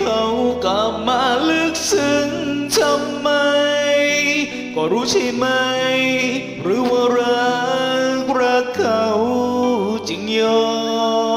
เขากลับมาลึกซึ้งทำไม ก็รู้ใช่ไหม หรือว่ารักรักเขาจึงยอม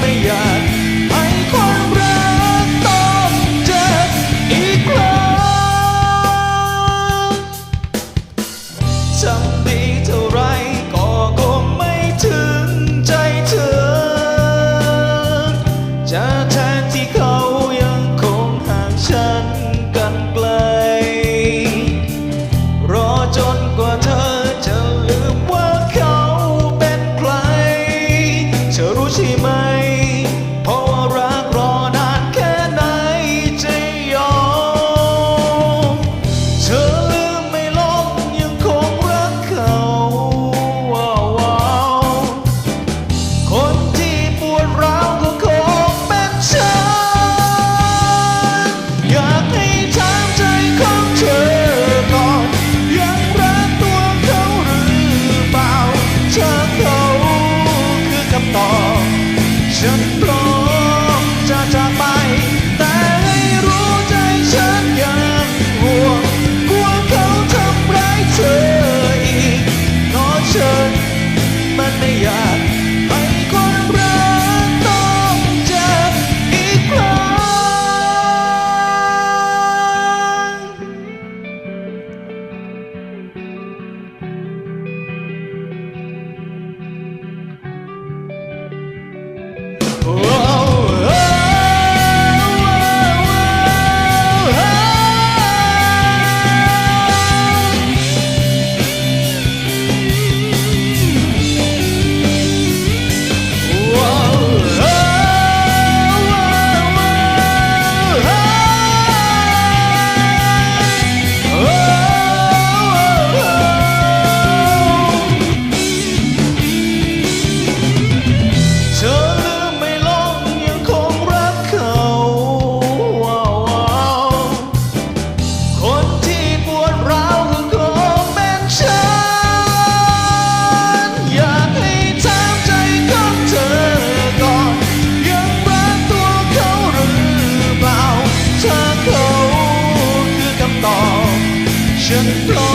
ไม่อยากให้คนรักต้องจบอีกครั้ง ocean floor.